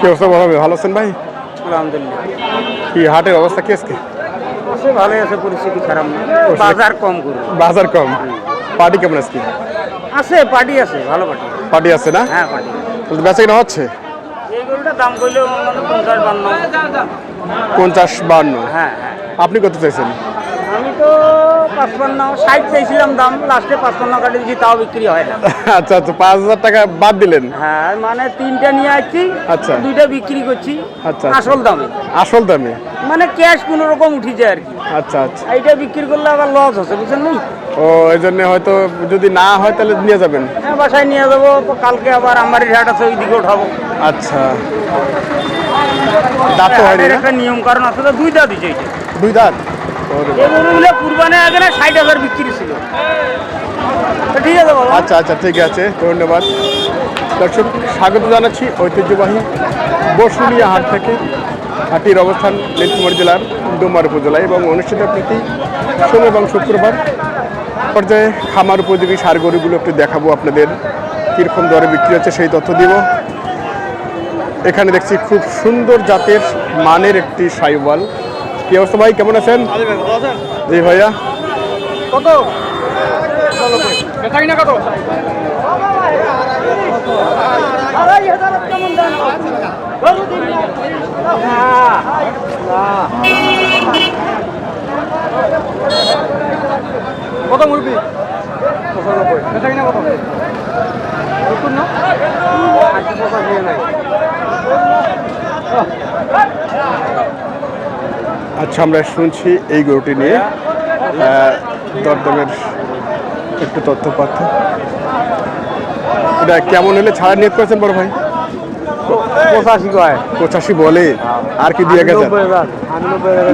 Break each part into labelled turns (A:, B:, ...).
A: কি অবস্থা? ভালো আছেন ভাই?
B: আলহামদুলিল্লাহ।
A: কি হাটের অবস্থা কি আজকে?
B: সে ভালোই আছে পরিস্থিতি খারাপ না। বাজার কম করবে
A: বাজার কম? পার্টি কেমন আজকে?
B: আছে পার্টি আছে ভালো পার্টি।
A: পার্টি আছে না?
B: হ্যাঁ পার্টি।
A: তাহলে বেচা কিনা হচ্ছে?
B: এই গরুটা দাম মানে পঞ্চাশ বান্ন।
A: পঞ্চাশ বান্ন।
B: হ্যাঁ হ্যাঁ।
A: আপনি কত চাইছেন?
B: আমি তো পাঁচপান্ন ষাট চাইছিলাম দাম লাস্টে পাঁচপান্ন কাটে দিয়েছি তাও বিক্রি হয় না।
A: আচ্ছা আচ্ছা পাঁচ হাজার টাকা বাদ দিলেন?
B: হ্যাঁ মানে তিনটা নিয়ে আসছি
A: আচ্ছা।
B: দুইটা বিক্রি করছি
A: আচ্ছা, আচ্ছা।
B: আসল দামে।
A: আসল দামে?
B: মানে ক্যাশ কোনো রকম উঠিছে আর কি।
A: আচ্ছা আচ্ছা।
B: এইটা বিক্রি করলে আবার লস হচ্ছে বুঝছেন নি?
A: ও এই জন্য হয়তো যদি না হয় তাহলে নিয়ে যাবেন?
B: হ্যাঁ বাসায় নিয়ে যাব কালকে আবার আমার ঘাট আছে ওই দিকে উঠাবো।
A: আচ্ছা। দাঁত তো
B: একটা নিয়ম কারণ আছে তো দুইটা দিচ্ছে
A: দুই দাঁত?
B: ঠিক আছে
A: আচ্ছা আচ্ছা ঠিক আছে, ধন্যবাদ। দর্শক, স্বাগত জানাচ্ছি ঐতিহ্যবাহী বসুলিয়া হাট থেকে। হাটির অবস্থান নীলকুমার জেলার ডোমার উপজেলায় এবং অনুষ্ঠিত প্রতি সোম এবং শুক্রবার পর্যায়ে খামার উপযোগী সার গরুগুলো একটু দেখাবো আপনাদের। কীরকম দরে বিক্রি হচ্ছে সেই তথ্য দিব। এখানে দেখছি খুব সুন্দর জাতের মানের একটি সাইওয়াল। কি অবস্থা ভাই? কেমন আছেন? জি ভাইয়া।
B: কত? কত? মুরগি বেচা কিনা কত? সত্তর না? আশি পঁচাশি নাই।
A: আচ্ছা আমরা শুনছি এই গরুটি নিয়ে দরদমের একটু তথ্য পাত্র এটা কেমন হলে ছাড়া নিয়োগ করেছেন বড় ভাই
B: পঁচাশি কয়
A: পঁচাশি বলে আর কি
B: নব্বই হাজার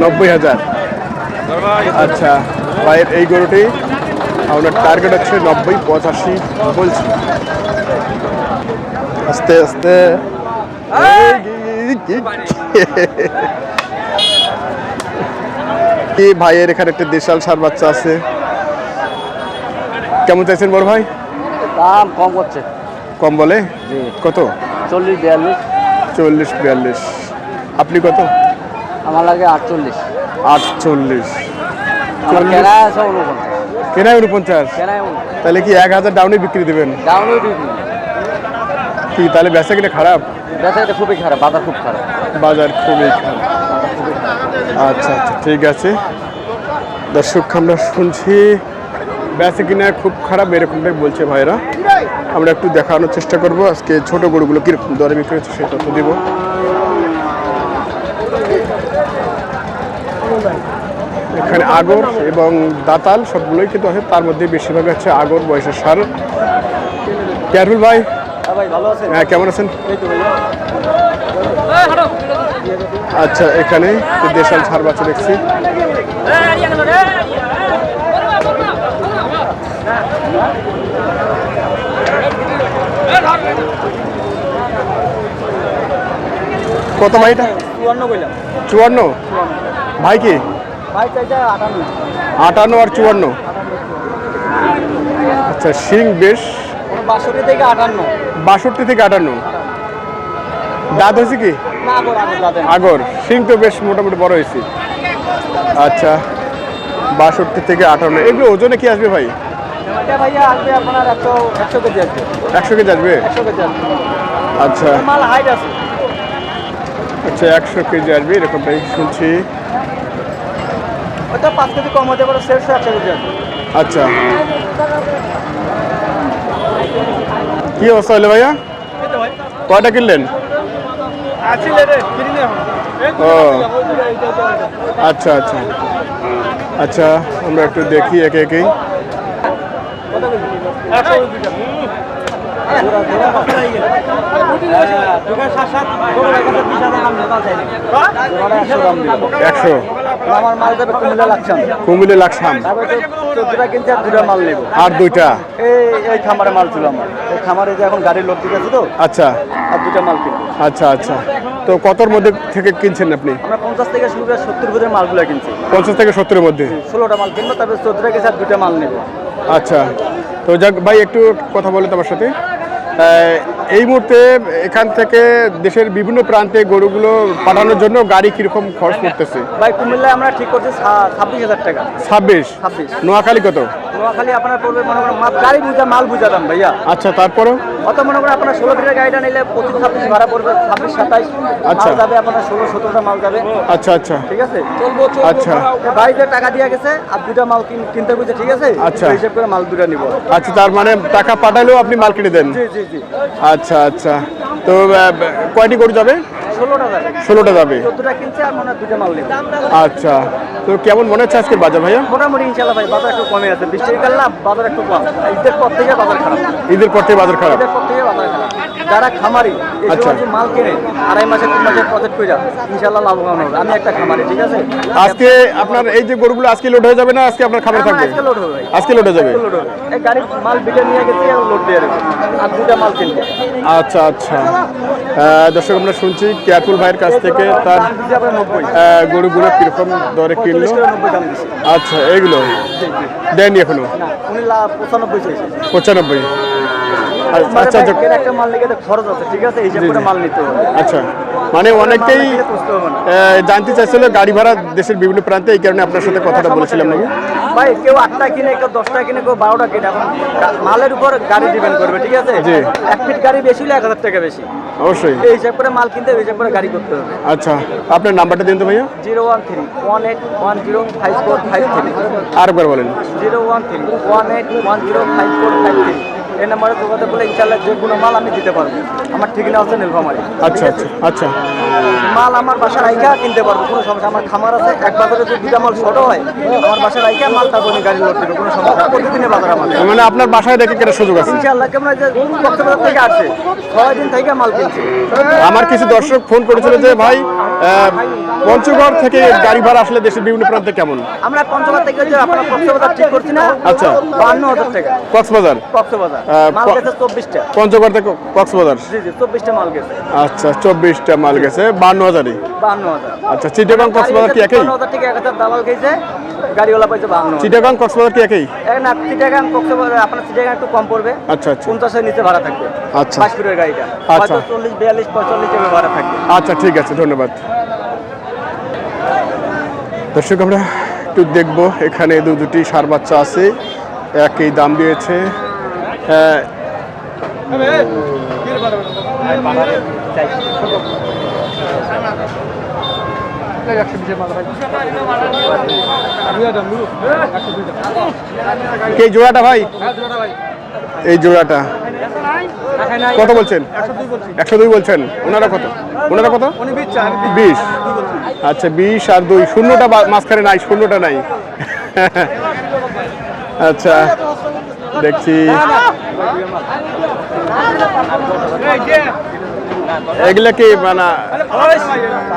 B: নব্বই হাজার
A: আচ্ছা ভাইয়ের এই গরুটি আপনার টার্গেট হচ্ছে নব্বই পঁচাশি বলছি আস্তে আস্তে কি ভাইয়ের এখানে একটা দেশাল সার বাচ্চা আছে? কেমন চাইছেন বড় ভাই?
B: দাম কম করছে
A: কম বলে? কত?
B: চল্লিশ বিয়াল্লিশ।
A: চল্লিশ বিয়াল্লিশ। আপনি কত?
B: আমার লাগে আটচল্লিশ।
A: আটচল্লিশ।
B: উনপঞ্চাশ
A: কেনায় উনপঞ্চাশ তাহলে কি এক হাজার ডাউনে বিক্রি দেবেন?
B: ডাউনলোড ডিগ্রি
A: কি তাহলে বেচা কিনা খারাপ?
B: এটা খুবই খারাপ বাজার খুব খারাপ।
A: বাজার খুবই খারাপ। আচ্ছা আচ্ছা ঠিক আছে। দর্শক আমরা শুনছি বেচা কিনা খুব খারাপ এরকমটাই বলছে ভাইরা। আমরা একটু দেখানোর চেষ্টা করব আজকে ছোট গরুগুলো কীরকম দরে বিক্রি হচ্ছে সেই তথ্য দিব। এখানে আগর এবং দাতাল সবগুলোই কিন্তু আছে তার মধ্যে বেশিরভাগ হচ্ছে আগর বয়সের সার কেয়ারফুল ভাই?
B: আছে
A: হ্যাঁ কেমন আছেন? আচ্ছা এখানে দেশাল ছাড় বাচ্চা দেখছি। কত ভাই এটা?
B: চুয়ান্ন কইলাম।
A: চুয়ান্ন? ভাই কি?
B: ভাই চাইছে আটান্ন।
A: আটান্ন আর চুয়ান্ন। আচ্ছা শিং বেশ
B: বাষট্টি থেকে আটান্ন।
A: বাষট্টি থেকে আটান্ন। দাঁত হয়েছে কি?
B: আগের,
A: শিং তো বেশ মোটামুটি বড় হয়েছে। আচ্ছা বাষট্টি থেকে আটান্ন, এগুলো ওজনে কি আসবে ভাই?
B: একশো কেজি আসবে?
A: আচ্ছা। আচ্ছা একশো কেজি আসবে এরকমটাই শুনছি। আচ্ছা। কি অবস্থা হলো ভাইয়া? কয়টা কিনলেন? ও। আচ্ছা আচ্ছা। আচ্ছা আমরা একটু দেখি একে একেই। একশো
B: আমার মাল কুমিল্লা
A: লাকসাম।
B: আর
A: দুইটা।
B: এই খামারে মাল ছিল আমার। এই খামারে যে এখন গাড়ির লোড দিতেছে তো
A: আচ্ছা।
B: আর দুটা মাল কিনবো।
A: আচ্ছা আচ্ছা। তো কতর মধ্যে থেকে কিনছেন আপনি?
B: আমরা পঞ্চাশ থেকে শুরু করে সত্তর ফুটের মালগুলো কিনছি।
A: পঞ্চাশ থেকে সত্তরের মধ্যে?
B: ষোলোটা মাল কিনবো তারপরে চোদ্দটা কিনছে আর দুটা মাল নেব।
A: আচ্ছা। তো যাক ভাই একটু কথা বলে তোমার সাথে। এই মুহূর্তে এখান থেকে দেশের বিভিন্ন প্রান্তে গরুগুলো পাঠানোর জন্য গাড়ি কীরকম খরচ করতেছে
B: ভাই কুমিল্লায় আমরা ঠিক করছি ছাব্বিশ হাজার টাকা।
A: ছাব্বিশ?
B: ছাব্বিশ।
A: নোয়াখালী কত?
B: নোয়াখালী আপনার পড়বে মনে করেন মাল- গাড়ি বুঝা মাল বুঝা দাম ভাইয়া।
A: আচ্ছা তারপরও
B: অত মনে করেন আপনার ষোলো ফিটের গাড়িটা নিলে পঁচিশ ছাব্বিশ ভাড়া পড়বে ছাব্বিশ সাতাইশ।
A: আচ্ছা।
B: যাবে আপনার ষোলো সতেরোটা মাল যাবে।
A: আচ্ছা আচ্ছা।
B: ঠিক আছে?
A: আচ্ছা।
B: বাড়িতে টাকা দিয়ে গেছে আর দুটা মাল কিন- কিনতে বুঝছে ঠিক আছে?
A: আচ্ছা।
B: হিসাব করে মাল দুটা নিব।
A: আচ্ছা তার মানে টাকা পাঠালেও আপনি মাল কিনে দেন?
B: জি জি জি।
A: আচ্ছা আচ্ছা। তো কয়টি করে যাবে?
B: ষোলোটা যাবে।
A: আচ্ছা। তো কেমন মনে হচ্ছে আজকে বাজার ভাইয়া?
B: মোটামুটি ইনশাল্লাহ ভাই বাজার একটু কমে আছে। বৃষ্টি কাল বাজার একটু কম। ঈদের পর থেকে বাজার খারাপ।
A: ঈদের পর থেকে বাজার খারাপ?
B: ঈদের পর থেকে বাজার খারাপ। যারা খামারি এই
A: আচ্ছা।
B: যে মাল কিনে আড়াই মাসে তিন মাসের প্রজেক্ট করে ইনশাল্লাহ লাভবান হবে। আমি একটা খামারি ঠিক আছে?
A: আজকে আপনার এই যে গরুগুলো আজকে লোড হয়ে যাবে না? আজকে আপনার খাবার
B: আমার
A: থাকবে?
B: আজকে লোড হবে
A: আজকে লোড হয়ে যাবে?
B: এই গাড়ি মাল বিটে নিয়ে গেছে লোড দিয়ে আর দুটা মাল কিনবে।
A: আচ্ছা আচ্ছা। দর্শক আমরা শুনছি কেয়ারফুল ভাইয়ের কাছ থেকে তার গরুগুলো কীরকম দরে কিনলো? আচ্ছা এইগুলো দেয়নি
B: এখনও? পঁচানব্বই।
A: আচ্ছা আচ্ছা। আচ্ছা, মানে অনেকেই জানতে চাইছিল গাড়ি ভাড়া দেশের বিভিন্ন প্রান্তে এই কারণে আপনার সাথে কথাটা বলেছিলাম নাকি?
B: ভাই কেউ আটটা কিনে কেউ দশটা কিনে কেউ বারোটা কিনে এখন মালের উপর গাড়ি ডিপেন্ড করবে ঠিক আছে। এক ফিট গাড়ি বেশি হলে এক হাজার টাকা বেশি।
A: অবশ্যই।
B: এই হিসাব করে মাল কিনতে হবে, হিসাব করে গাড়ি করতে হবে।
A: আচ্ছা আপনার নাম্বারটা দিন তো ভাইয়া।
B: Zero one three one eight one zero five four five three.
A: আরেকবার বলেন।
B: Zero one three one eight one zero five four five three. এই নাম্বারে যোগাযোগ করলে ইনশাল্লাহ যে কোনো মাল আমি দিতে পারব। আমার ঠিকানা হচ্ছে নীলফামারি।
A: আচ্ছা আচ্ছা আচ্ছা।
B: মাল আমার বাসার আইকা কিনতে পারব কোনো সমস্যা আমার খামার আছে এক বাজারে যদি দুটা মাল ছোট হয় আমার বাসার আইকা মাল তারপর আমি গাড়ি লোড কোনো সমস্যা নেই। প্রতিদিনের বাজার আমাদের
A: মানে আপনার বাসায় রেখে কেনার সুযোগ আছে?
B: ইনশাআল্লাহ কেমন যে কক্সবাজার থেকে আসছে ছয় দিন থেকে মাল কিনছে।
A: আমার কিছু দর্শক ফোন করেছিল যে ভাই পঞ্চগড় থেকে গাড়ি ভাড়া আসলে দেশের বিভিন্ন প্রান্তে কেমন?
B: আমরা পঞ্চগড় থেকে যে আপনার কক্সবাজার ঠিক করছি না
A: আচ্ছা।
B: বান্ন হাজার টাকা।
A: কক্সবাজার?
B: কক্সবাজার।
A: পঞ্চগড় থেকে কক্সবাজার? আচ্ছা চব্বিশটা মাল গেছে বান্ন হাজারই। আচ্ছা চিটাগাং কক্সবাজার কি একই?
B: দালাল গেছে গাড়িওয়ালা পাইছে
A: চিটাগাং কক্সবাজার কি একই?
B: এই না চিটাগাং কক্সবাজার আপনার চিটাগাং একটু কম পড়বে।
A: আচ্ছা আচ্ছা।
B: পঞ্চাশের নিচে ভাড়া থাকবে।
A: আচ্ছা।
B: বাইশ ফুটের গাড়িটা।
A: আচ্ছা।
B: চল্লিশ বিয়াল্লিশ পঁয়তাল্লিশ এভাবে ভাড়া থাকবে।
A: আচ্ছা ঠিক আছে ধন্যবাদ। দর্শক আমরা একটু দেখব এখানে দু দুটি সার বাচ্চা আছে। একই দাম দিয়েছে। এই জোড়াটা ভাই? এই জোড়াটা। কত বলছেন? একশো দুই বলছেন। ওনারা কত? ওনারা কত? বিশ। আচ্ছা বিশ আর দুই। শূন্যটা মাঝখানে নাই, শূন্যটা নাই। আচ্ছা। দেখছি। এগুলা কি মানে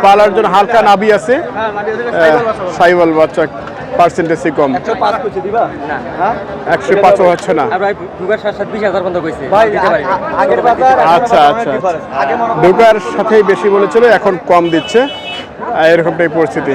A: পালার জন্য হালকা নাবি আছে? সাইওয়াল বাচ্চা পার্সেন্টেজ কম।
B: একশো পাঁচ করছে দিবা? হ্যাঁ?
A: পাঁচও হচ্ছে না। আচ্ছা আচ্ছা। ঢোকার সাথেই বেশি বলেছিল এখন কম দিচ্ছে। আর এরকমটাই পরিস্থিতি।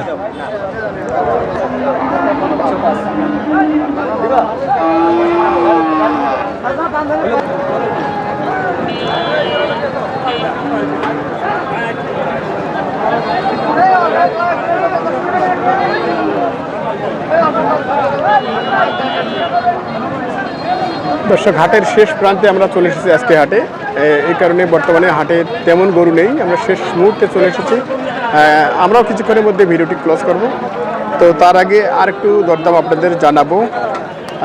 A: দর্শক, হাটের শেষ প্রান্তে আমরা চলে এসেছি আজকে হাটে। এই কারণে বর্তমানে হাটে তেমন গরু নেই। আমরা শেষ মুহূর্তে চলে এসেছি। আমরাও কিছুক্ষণের মধ্যে ভিডিওটি ক্লোজ করব। তো তার আগে আর একটু দরদাম আপনাদের জানাব।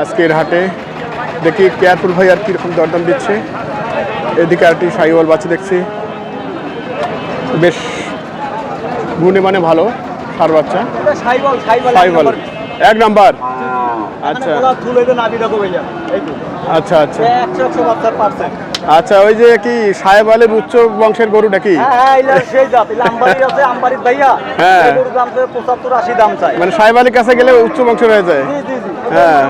A: আজকের হাটে দেখি কেয়ারফুল ভাই আর কীরকম দরদাম দিচ্ছে। এদিকে আরেকটি সাইওয়াল বাচ্চা দেখছি। বেশ গুণে মানে ভালো সার বাচ্চা। সাইওয়াল এক নাম্বার। আচ্ছা।
B: আচ্ছা ভাইয়া এই তো।
A: আচ্ছা আচ্ছা ওই যে কি সাহেব আলীর উচ্চ বংশের গরু নাকি?
B: হ্যাঁ হ্যাঁ
A: হ্যাঁ। মানে সাহেব আলীর কাছে গেলে উচ্চ বংশের হয়ে যায়। হ্যাঁ।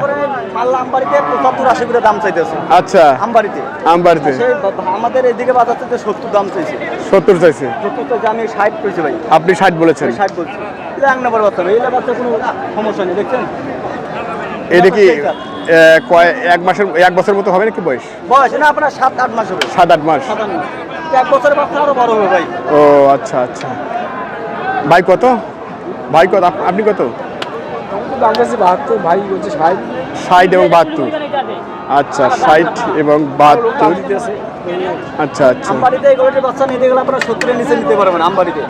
B: দাম চাইতেছে।
A: আচ্ছা। আমবাড়িতে।
B: আমাদের এদিকে যে সত্তর দাম চাইছে।
A: সত্তর চাইছে।
B: সত্তর চাইছে আমি ষাট পেয়েছি ভাই।
A: আপনি ষাট বলেছেন।
B: ষাট বলছি। এক নম্বর বাচ্চা ভাই। এটা বাচ্চা কোনো সমস্যা নেই দেখছেন?
A: এটা কি কয় এক মাসের এক বছর মতো হবে নাকি বয়স?
B: বয়স না আপনার সাত আট মাস হবে।
A: সাত আট মাস।
B: এক বছরের বাচ্চা আরও বড় হবে ভাই।
A: ও আচ্ছা আচ্ছা। ভাই কত? ভাই কত? আপ- আপনি কত?
C: বাহাত্তর ভাই বলছে ষাট।
A: ষাট এবং বাহাত্তর। আচ্ছা ষাট এবং বাহাত্তর। আচ্ছা আচ্ছা।
B: আমবাড়িতে এই গরুটির বাচ্চা নিতে গেলে আপনারা সত্তরের নিচে নিতে পারবেন আমবাড়িতে।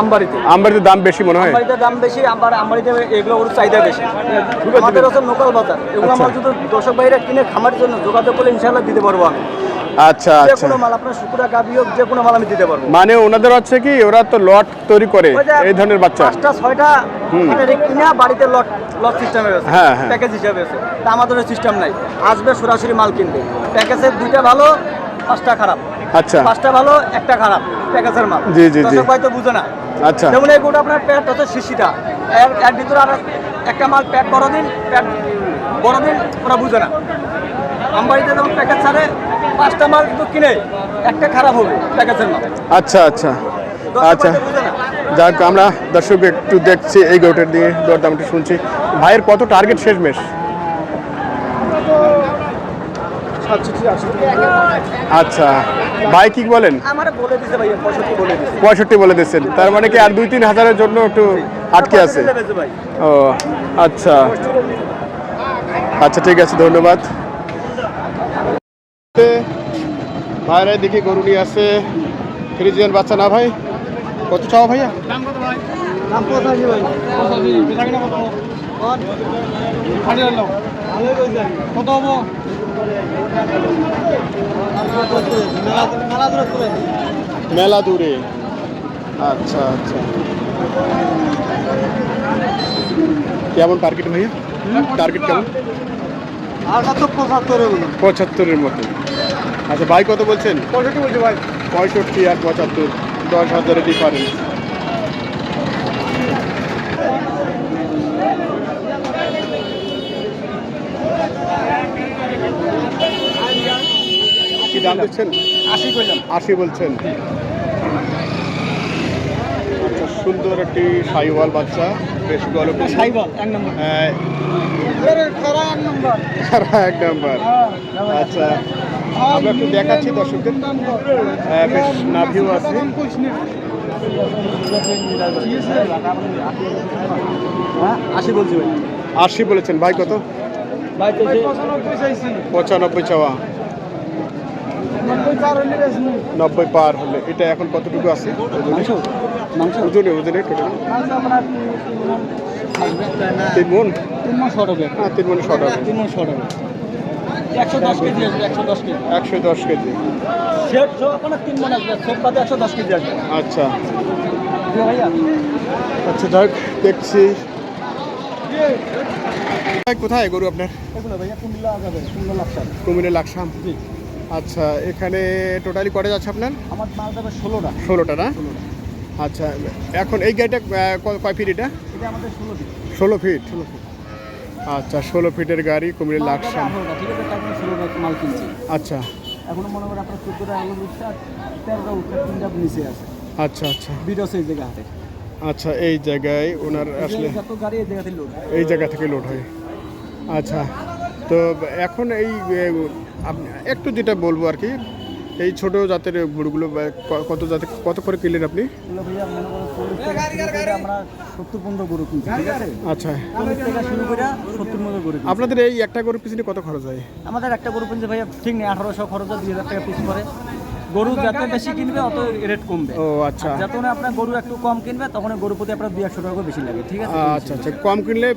B: আমবাড়িতে।
A: আমবাড়িতে দাম বেশি মনে হয়?
B: আমবাড়িতে দাম বেশি আবার আমবাড়িতে এগুলো ওর চাহিদা বেশি। আমাদের হচ্ছে লোকাল বাজার। এগুলো
A: আমরা
B: আমার যদি দর্শক বাইরে কিনে খামারের জন্য যোগাযোগ করলে ইনশাআল্লাহ দিতে পারব আমি।
A: আচ্ছা
B: যে
A: আচ্ছা।
B: কোনো মাল আপনার শুকুরা গাবি হোক যে কোনো মাল আমি দিতে পারব।
A: মানে ওনাদের হচ্ছে কি ওরা তো লট তৈরি করে এই ধরনের বাচ্চা।
B: পাঁচটা ছয়টা হাটের কিনা বাড়িতে লট লট সিস্টেমে আছে
A: হ্যাঁ।
B: প্যাকেজ হিসাবে আছে। তা আমাদের সিস্টেম নাই। আসবে সরাসরি মাল কিনবে। প্যাকেজের দুইটা ভালো পাঁচটা খারাপ।
A: আচ্ছা।
B: পাঁচটা ভালো একটা খারাপ প্যাকেজের মাল।
A: জি, জি, জি।
B: দর্শক ভাই তো বুঝে না।
A: আচ্ছা।
B: যেমন এই গোটা আপনার প্যাট হচ্ছে শিশিটা। এর এর ভিতরে আর একটা মাল প্যাট বড় দিন প্যাট বড় দিন ওরা বুঝে না। আমবাড়িতে যেমন প্যাকেজ ছাড়ে পাঁচটা মাল কিন্তু কিনে একটা খারাপ হবে প্যাকেজের মাল
A: আচ্ছা আচ্ছা। আচ্ছা। যাক আমরা দর্শক একটু দেখছি এই গোটের দিয়ে দরদামটা শুনছি। ভাইয়ের কত টার্গেট শেষ মেশ? আচ্ছা। ভাই কি বলেন?
B: পঁয়ষট্টি বলে
A: দিচ্ছেন তার মানে কি আর দুই তিন হাজারের জন্য একটু আটকে আছে? ও আচ্ছা। আচ্ছা ঠিক আছে ধন্যবাদ। ভাইরা দেখি গরু নিয়ে আছে। ফ্রিজিয়ান বাচ্চা না ভাই? কত চাও ভাইয়া?
C: কত হব?
A: মেলা দূরে আচ্ছা আচ্ছা। কেমন টার্গেট ভাইয়া? টার্গেট কেমন? পঁচাত্তরের মতো। আচ্ছা ভাই কত বলছেন?
C: পঁয়ষট্টি বলছে ভাই।
A: পঁয়ষট্টি আর পঁচাত্তর দশ হাজারের ডিফারেন্স কি দাম দিচ্ছেন?
B: আশি
A: আশি বলছেন। আচ্ছা সুন্দর একটি সাইওয়াল বাচ্চা বেশ গল্প
B: সাইবল এক নম্বর।
A: এক নাম্বার। আচ্ছা আমরা একটু দেখাচ্ছি দর্শকদের। হ্যাঁ, বেশ নাভিও আছে।
B: হ্যাঁ আশি বলছি ভাই।
A: আশি বলেছেন। ভাই কত? পঁচানব্বই চাওয়া। নব্বই পার হলে এটা এখন কতটুকু আছে? ওজনে ওজনে টোটাল। তিন মন।
B: তিন মাস শর্ট হবে
A: হ্যাঁ তিন মনে শর্ট হবে
B: তিন মাস শর্ট হবে একশো দশ কেজি আসবে একশো দশ কেজি।
A: একশো দশ কেজি।
B: সেট আপনার তিন মন আসবে সব বাদে একশো দশ কেজি আসবে।
A: আচ্ছা।
B: ভাইয়া।
A: আচ্ছা যাক দেখছি। কোথায় গরু আপনার?
B: কুমিল্লা লাকসাম।
A: আচ্ছা এখানে টোটালি কটা যাচ্ছে আপনার?
B: আমার মাল যাবে ষোলোটা।
A: ষোলোটা না? আচ্ছা এখন এই গাড়িটা কয় ফিট এটা?
B: আমাদের ষোলো দিন
A: ষোলো ফিট আচ্ছা ষোলো ফিটের গাড়ি কুমিরে লাকসাম
B: মাল কিনছি।
A: আচ্ছা।
B: এখনও মনে করেন আপনার চোদ্দোটা আলু উঠছে তেরোটা উঠছে তিনটা নিচে আছে।
A: আচ্ছা আচ্ছা।
B: আছে এই জায়গা হাতে।
A: আচ্ছা এই জায়গায় ওনার আসলে
B: গাড়ি এই জায়গাতে লোড
A: এই জায়গা থেকে লোড হয়। আচ্ছা তো এখন এই একটু যেটা বলব আর কি এই ছোট জাতের গরুগুলো কত জাতের কত করে কিনলেন আপনি?
B: করে
A: আচ্ছা।
B: করে।
A: আপনাদের এই একটা গরুর পিছনে কত খরচ হয়?
B: আমাদের একটা গরু পিছনে ভাইয়া ঠিক নেই আঠারোশো খরচ দুই হাজার টাকা পিস পরে গরু যত বেশি কিনবে অত রেট কমবে।
A: ও আচ্ছা।
B: আর যখন আপনার গরু একটু কম কিনবে তখন গরু প্রতি আপনার দুই একশো টাকা করে বেশি লাগে ঠিক আছে?
A: আচ্ছা আচ্ছা। কম কিনলে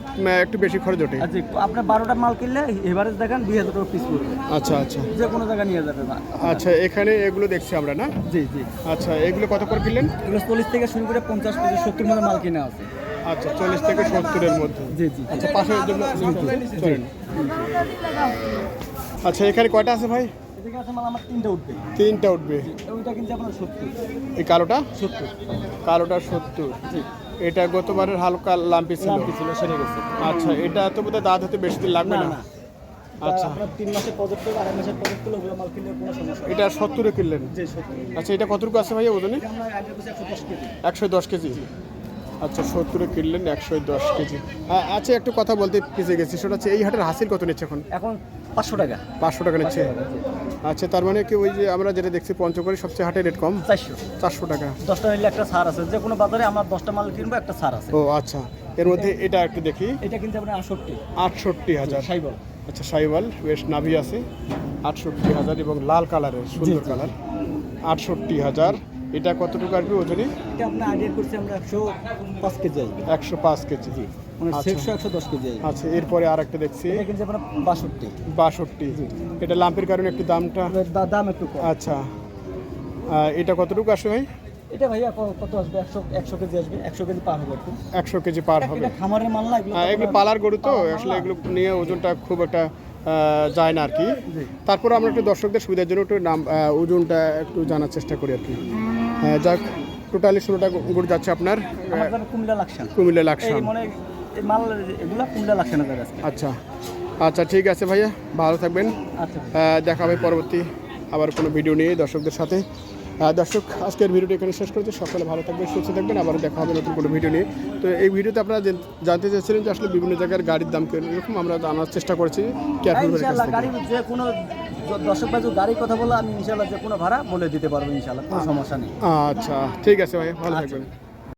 A: একটু বেশি খরচ ওঠে।
B: যে আপনার বারোটা মাল কিনলে এভারেজ দেখেন দুই হাজার টাকা পিস পড়বে।
A: আচ্ছা আচ্ছা।
B: যে কোনো জায়গায় নিয়ে যাবে না
A: আচ্ছা এখানে এগুলো দেখছি আমরা না?
B: জি জি।
A: আচ্ছা এগুলো কত করে কিনলেন?
B: এগুলো চল্লিশ থেকে শুরু করে পঞ্চাশ পঁচিশ সত্তর মতো মাল কিনা আছে।
A: আচ্ছা চল্লিশ থেকে সত্তরের মধ্যে।
B: জি জি।
A: আচ্ছা পাশে যেগুলো চলেন। আচ্ছা এখানে কয়টা আছে ভাই?
B: এদিকে আছে মাল আমার তিনটে উঠবে।
A: তিনটা উঠবে।
B: ওইটা কিনছে আপনার সত্তর।
A: এই কালোটা?
B: সত্তর।
A: কালোটা সত্তর।
B: জি।
A: এটা গতবারের হালকা লাম্পি ছিল।
B: লাম্পি ছিল সেরে গেছে।
A: আচ্ছা এটা তো বোধহয় দাঁত হতে বেশি দিন লাগবে
B: না
A: আচ্ছা।
B: আপনার তিন মাসের প্রজেক্ট করলে আড়াই মাসের প্রজেক্ট করলে মাল কিনলে কোনো সমস্যা
A: এটা সত্তরে কিনলেন? আচ্ছা এটা কতটুকু আছে ভাই ওজনে?
B: আমরা আগে বসে একশো দশ কেজি।
A: আচ্ছা সত্তরে কিনলেন একশো দশ কেজি। আ- আচ্ছা একটু কথা বলতে পিছিয়ে গেছি। সেটা হচ্ছে এই হাটের হাসির কত নিচ্ছে এখন?
B: এখন পাঁচশো টাকা।
A: পাঁচশো টাকা নিচ্ছে। আচ্ছা তার মানে কি ওই যে আমরা যেটা দেখছি পঞ্চগড়ে সবচেয়ে হাটে রেট কম?
B: চারশো।
A: চারশো টাকা।
B: দশটা নিলে একটা সার আছে। যে কোনো বাজারে আমরা দশটা মাল কিনবো একটা সার আছে।
A: ও আচ্ছা। এর মধ্যে এটা একটু দেখি।
B: এটা কিন্তু আপনার আটষট্টি।
A: আটষট্টি হাজার।
B: সাইবল।
A: আচ্ছা সাইবল বেশ নাভি আছে। আটষট্টি হাজার এবং লাল কালারের সুন্দর কালার। আটষট্টি হাজার। এটা কতটুকু আসবে ওজনে
B: এটা আপনার আইডিয়া করছি আমরা একশো পাঁচ কেজি আসবে।
A: একশো পাঁচ কেজি
B: মানে
A: আচ্ছা।
B: একশো দশ কেজি আসবে।
A: আচ্ছা এরপরে আর একটা দেখছি।
B: এটা কিন্তু আপনার বাষট্টি।
A: বাষট্টি এটা লাম্পের কারণে একটু দামটা?
B: দাম একটু কম।
A: আচ্ছা। এটা কতটুকু আসবে ভাই?
B: এটা ভাইয়া কত আসবে? একশো একশো কেজি আসবে। একশো কেজি পার হবে
A: একশো কেজি পার হবে।
B: খামারের মাল না এগুলো
A: হ্যাঁ পালার গরু তো আসলে এগুলো নিয়ে ওজনটা খুব একটা যায় না আর কি। তারপর আমরা একটু দর্শকদের সুবিধার জন্য একটু নাম ওজনটা একটু জানার চেষ্টা করি আর কি। যাক টোটালি ষোলোটা গরু যাচ্ছে আপনার।
B: কুমিল্লা লাকসান
A: কুমিল্লা লাকসাম
B: মানে মাল এগুলা কুমিল্লা লাকসানে
A: আচ্ছা। আচ্ছা ঠিক আছে ভাইয়া ভালো থাকবেন।
B: আচ্ছা।
A: দেখা হবে পরবর্তী আবার কোনো ভিডিও নিয়ে দর্শকদের সাথে। দর্শক আজকের ভিডিওটি এখানে শেষ করেছি। সকলে ভালো থাকবেন সুস্থ থাকবেন। আবার দেখা হবে নতুন কোনো ভিডিও নিয়ে। তো এই ভিডিওতে আপনারা জেন- জানতে চাইছিলেন যে আসলে বিভিন্ন জায়গার গাড়ির দাম কেন এরকম আমরা জানার চেষ্টা করেছি। কেয়ারফুল
B: গাড়ি যে কোনো য- দর্শক বাজু গাড়ির কথা বলে আমি ইনশাল্লাহ যে কোনো ভাড়া বলে দিতে পারব ইনশাল্লাহ কোনো সমস্যা নেই।
A: আচ্ছা ঠিক আছে ভাই ভালো থাকবেন।